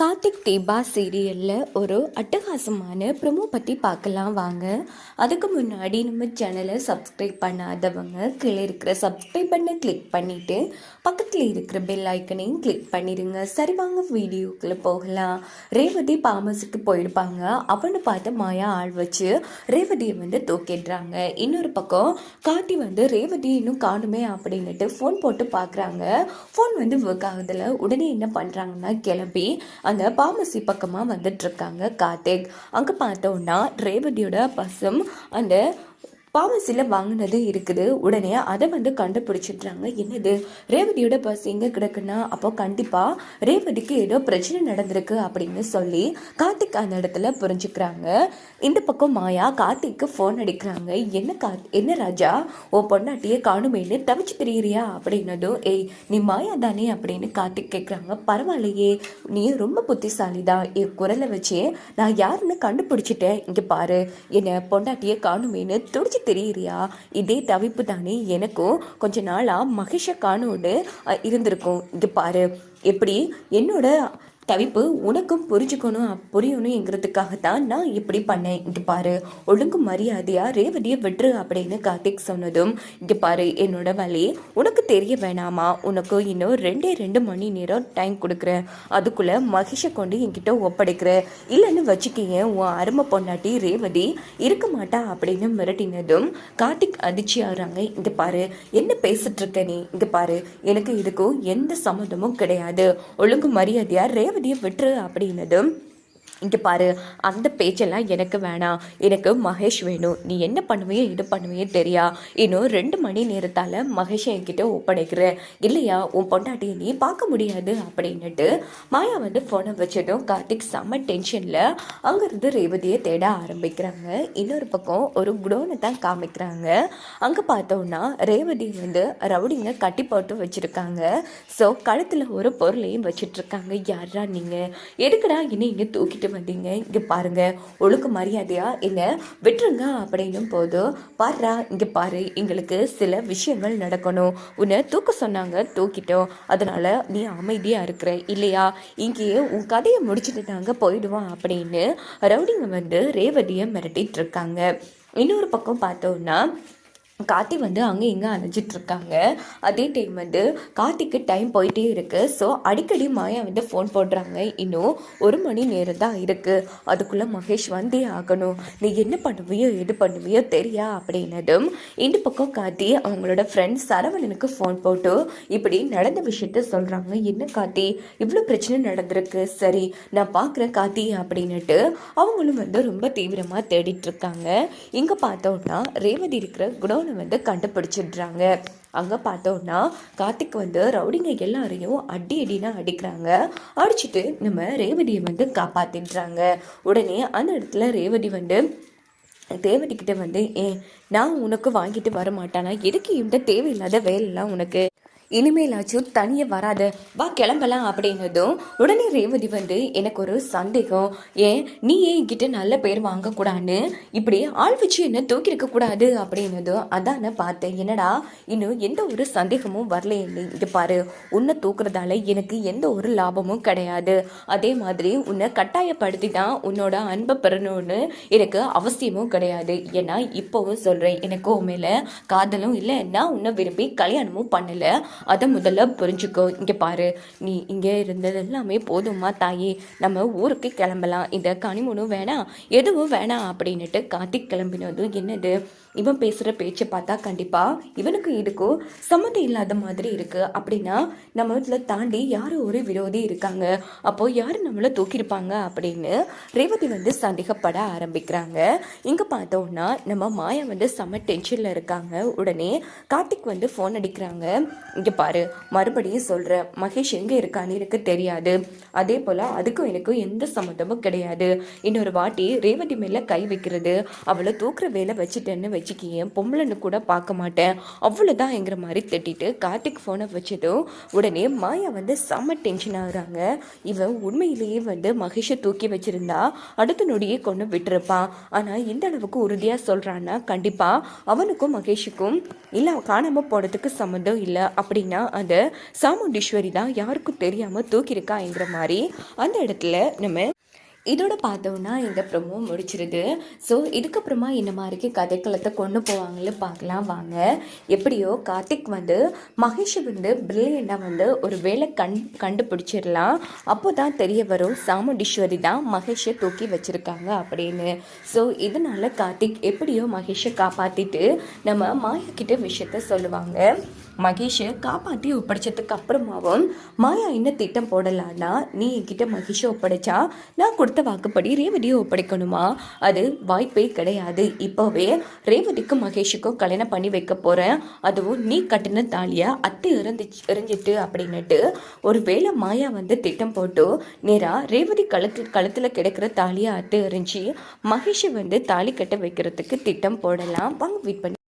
கார்த்திக் தீபா சீரியலில் ஒரு அட்டகாசமான ப்ரொமோ பற்றி பார்க்கலாம் வாங்க. அதுக்கு முன்னாடி நம்ம சேனலை சப்ஸ்கிரைப் பண்ணாதவங்க கீழே இருக்கிற சப்ஸ்கிரைப் பண்ணை கிளிக் பண்ணிவிட்டு பக்கத்தில் இருக்கிற பெல் ஐக்கனையும் கிளிக் பண்ணிடுங்க சரி வாங்க வீடியோக்குள்ளே போகலாம். ரேவதி பாமஸுக்கு போயிருப்பாங்க. அவனை பார்த்து மாயா ஆள் வச்சு ரேவதியை வந்து தூக்கிடுறாங்க. இன்னொரு பக்கம் கார்த்தி வந்து ரேவதி இன்னும் காணுமே அப்படின்னுட்டு ஃபோன் போட்டு பார்க்குறாங்க. ஃபோன் வந்து ஒர்க் ஆகுதில்ல உடனே என்ன பண்ணுறாங்கன்னா கிளம்பி அந்த பார்மசி பக்கமாக வந்துட்டுருக்காங்க கார்த்திக். அங்கே பார்த்தோன்னா ரேவதியோட பசும் அந்த பாமசியில் வாங்கினது இருக்குது. உடனே அதை வந்து கண்டுபிடிச்சிடுறாங்க. என்னது? ரேவதியோட பர்ஸ் எங்கே கிடக்குன்னா அப்போ கண்டிப்பாக ரேவதிக்கு ஏதோ பிரச்சனை நடந்திருக்கு அப்படின்னு சொல்லி கார்த்திக் அந்த இடத்துல புரிஞ்சுக்கிறாங்க. இந்த பக்கம் மாயா கார்த்திக்கு ஃபோன் அடிக்கிறாங்க. என்ன கா என்ன ராஜா? ஓ பொண்ணாட்டியே காணுமேன்னு தவிச்சு திரியிறியா? அப்படின்னதும் ஏய் நீ மாயா தானே? அப்படின்னு கார்த்திக் கேட்குறாங்க பரவாயில்லையே நீ ரொம்ப புத்திசாலி தான் என் குரலை வச்சே நான் யாருன்னு கண்டுபிடிச்சிட்டேன். இங்கே பாரு என்னை பொண்டாட்டியை காணுமேன்னு துடிச்சு தெரியுறியா? இதே தவிப்பு தானே எனக்கும். கொஞ்ச நாளாக மகிஷ காணோன்னு இருந்திருக்கும். இங்கே பாரு எப்படி? என்னோட தவிப்பு உனக்கும் புரிஞ்சுக்கணும் புரியணுங்கிறதுக்காகத்தான் நான் இப்படி பண்ணேன். இங்கே பாரு ஒழுங்கு மரியாதையா ரேவதியை விட்டுரு அப்படின்னு கார்த்திக் சொன்னதும் இங்கே பாரு என்னோட வழி உனக்கு தெரிய வேணாமா? உனக்கு இன்னும் ரெண்டே ரெண்டு மணி நேரம் டைம் கொடுக்குறேன். அதுக்குள்ள மகிஷை கொண்டு என்கிட்ட ஒப்படைக்கிறேன் இல்லைன்னு வச்சுக்கிங்க உன் அருமை பொண்டாட்டி ரேவதி இருக்க மாட்டா அப்படின்னு மிரட்டினதும் கார்த்திக் அதிர்ச்சி ஆகிறாங்க இங்கே பாரு என்ன பேசிட்டு இருக்க நீ? இங்கே பாரு எனக்கு இதுக்கும் எந்த சம்மந்தமும் கிடையாது. ஒழுங்கு மரியாதையா ரேவதியை விட்டுரு அப்படின்னதும் இங்கே பாரு அந்த பேச்செல்லாம் எனக்கு வேணாம் எனக்கு மகேஷ் வேணும். நீ என்ன பண்ணுவியோ இது பண்ணுவியோ தெரியா? இன்னும் ரெண்டு மணி நேரத்தால் மகேஷை என்கிட்ட ஒப்படைக்கிற இல்லையா? உன் பொண்டாட்டியை நீ பார்க்க முடியாது அப்படின்னுட்டு மாயா வந்து ஃபோனை வச்சதும் கார்த்திக் செம்ம டென்ஷனில் அங்கேருந்து ரேவதியை தேட ஆரம்பிக்கிறாங்க. இன்னொரு பக்கம் ஒரு குடோனை தான் காமிக்கிறாங்க. அங்கே பார்த்தோன்னா ரேவதி வந்து ரவுடிங்க கட்டி போட்டு வச்சுருக்காங்க. ஸோ கழுத்தில் ஒரு பொருளையும் வச்சிட்ருக்காங்க. யாரா நீங்கள் எதுக்குடா என்ன இங்கே தூக்கிட்டு வந்தீங்க இங்கே பாருங்க ஒழுக்க மரியாதையா இல்லை விட்டுருங்க அப்படின்னும் போது பாருடா இங்கே பாரு எங்களுக்கு சில விஷயங்கள் நடக்கணும். உன்னை தூக்க சொன்னாங்க தூக்கிட்டோம். அதனால நீ அமைதியாக இருக்கிற இல்லையா? இங்கேயே உன் கதையை முடிச்சுட்டு நாங்கள் போயிடுவோம் அப்படின்னு ரவுடிங்க வந்து ரேவதியை மிரட்டிட்டு இருக்காங்க. இன்னொரு பக்கம் பார்த்தோன்னா கார்த்தி வந்து அங்கே இங்கே அணைஞ்சிட்ருக்காங்க. அதே டைம் வந்து கார்த்திக்கு டைம் போயிட்டே இருக்குது ஸோ அடிக்கடி மாயா வந்து ஃபோன் போடுறாங்க. இன்னும் ஒரு மணி நேரம் தான் இருக்குது அதுக்குள்ளே மகேஷ் வந்தே ஆகணும். நீ என்ன பண்ணுவியோ எது பண்ணுவியோ தெரியா அப்படின்னதும் இந்த பக்கம் கார்த்தி அவங்களோட ஃப்ரெண்ட் சரவணனுக்கு ஃபோன் போட்டு இப்படி நடந்த விஷயத்த சொல்கிறாங்க என்ன கார்த்தி? இவ்வளோ பிரச்சனை நடந்திருக்கு. சரி நான் பார்க்குறேன் கார்த்தி அப்படின்னுட்டு அவங்களும் வந்து ரொம்ப தீவிரமாக தேடிட்டு இருக்காங்க இங்கே பார்த்தோன்னா ரேவதி இருக்கிற குடோனை வந்து கண்டுபிடிச்சிடுறாங்க. அங்கே பார்த்தோன்னா கார்த்திக் வந்து ரவுடிங்க எல்லாரையும் அடி அடினா அடிக்கிறாங்க. அடிச்சுட்டு நம்ம ரேவதியை வந்து காப்பாத்திடுறாங்க. உடனே அந்த இடத்துல ரேவதி வந்து தேவதிக்கிட்ட வந்து ஏ நான் உனக்கு வாங்கிட்டு வர மாட்டானா எதுக்கு இந்த தேவையில்லாத வேலைலாம் உனக்கு? இனிமேலாச்சும் தனியே வராத வா கிளம்பலாம் அப்படின்னதும் உடனே ரேவதி வந்து எனக்கு ஒரு சந்தேகம். ஏன்? நீ ஏன் என்கிட்ட நல்ல பேர் வாங்கக்கூடாதுன்னு? இப்படி ஆள் வச்சு என்ன தூக்கியிருக்க கூடாது? அப்படின்னதும் அதான் பார்த்தேன். என்னடா? இன்னும் எந்த ஒரு சந்தேகமும் வரல இங்கே பாரு உன்னை தூக்குறதால எனக்கு எந்த ஒரு லாபமும் கிடையாது. அதே மாதிரி உன்னை கட்டாயப்படுத்தி தான் உன்னோட அன்பை பெறணும்னு எனக்கு அவசியமும் கிடையாது. ஏன்னா இப்போவும் சொல்கிறேன் எனக்கு உண்மையில மேலே காதலும் இல்லை. நான் உன்னை விரும்பி கல்யாணமும் பண்ணலை. அதை முதல்ல புரிஞ்சுக்கோ. இங்கே பாரு நீ இங்கே இருந்தது எல்லாமே போதுமா தாயே? நம்ம ஊருக்கு கிளம்பலாம். இந்த கனிமொழும் வேணாம் எதுவும் வேணாம் அப்படின்னுட்டு கார்த்திக் கிளம்பினதும் என்னது? இவன் பேசுகிற பேச்சை பார்த்தா கண்டிப்பாக இவனுக்கு இதுக்கும் சம்மந்தம் இல்லாத மாதிரி இருக்குது அப்படின்னா நம்ம இதில் தாண்டி யாரோ ஒரு விரோதி இருக்காங்க. அப்போது யார் நம்மளை தூக்கியிருப்பாங்க அப்படின்னு ரேவதி வந்து சந்தேகப்பட ஆரம்பிக்கிறாங்க. இங்கே பார்த்தோம்னா நம்ம மாயா வந்து செம்ம டென்ஷனில் இருக்காங்க. உடனே கார்த்திக் வந்து ஃபோன் அடிக்கிறாங்க. இங்கே பாரு மறுபடியும் சொல்கிறேன் மகேஷ் எங்கே இருக்கான்னு எனக்கு தெரியாது. அதே போல் அதுக்கும் எனக்கும் எந்த சம்மந்தமும் கிடையாது. இன்னொரு வாட்டி ரேவதி மேலே கை வைக்கிறது அவளை தூக்குற வேலை வச்சுட்டேன்னு வை வச்சுக்கியேன் பொம்பளைன்னு கூட பார்க்க மாட்டேன். அவ்வளோதான்ங்கிற மாதிரி திட்டிட்டு கார்த்திக் ஃபோனை வச்சதும் உடனே மாயா வந்து செம்ம டென்ஷன் ஆகுறாங்க. இவன் உண்மையிலேயே வந்து மகேஷை தூக்கி வச்சிருந்தா அடுத்த நொடியே கொண்டு விட்டுருப்பான். ஆனால் இந்த அளவுக்கு உறுதியாக சொல்கிறான்னா கண்டிப்பாக அவனுக்கும் மகேஷுக்கும் இல்லை காணாமல் போனதுக்கு சம்மந்தம் இல்லை. அப்படின்னா அந்த சாமுண்டீஸ்வரி தான் யாருக்கும் தெரியாமல் தூக்கியிருக்காங்கிற மாதிரி அந்த இடத்துல நம்ம இதோட பார்த்தோம்னா இந்த ப்ரொமோ முடிச்சிருது. ஸோ இதுக்கப்புறமா இந்த மாதிரிக்கு கதைக்களத்தை கொண்டு போவாங்கன்னு பார்க்கலாம் வாங்க. எப்படியோ கார்த்திக் வந்து மகேஷ் வந்து பிரில்லியண்டாக வந்து ஒரு வேலை கண் கண்டுபிடிச்சிடலாம். அப்போ தான் தெரிய வரும் சாமுண்டீஸ்வரி தான் மகேஷை தூக்கி வச்சுருக்காங்க அப்படின்னு. ஸோ இதனால் கார்த்திக் எப்படியோ மகேஷை காப்பாற்றிட்டு நம்ம மாயா கிட்ட விஷயத்த சொல்லுவாங்க. மகேஷை காப்பாற்றி ஒப்படைச்சதுக்கு அப்புறமாவும் மாயா என்ன திட்டம் போடலான்னா நீ என்கிட்ட மகேஷை ஒப்படைச்சா நான் கொடுத்த வாக்குப்படி ரேவதியை ஒப்படைக்கணுமா? அது வாய்ப்பே கிடையாது. இப்போவே ரேவதிக்கும் மகேஷுக்கும் கல்யாணம் பண்ணி வைக்க போகிறேன் அதுவும் நீ கட்டின தாலியை அத்தை இறந்துச்சு இறஞ்சிட்டு அப்படின்னுட்டு ஒரு வேளை மாயா வந்து திட்டம் போட்டு நேராக ரேவதி கழுத்து கழுத்தில் கிடக்கிற தாலியை அத்தை எறிஞ்சு மகேஷை வந்து தாலி கட்ட வைக்கிறதுக்கு திட்டம் போடலாம். வாங்க வெயிட் பண்ணி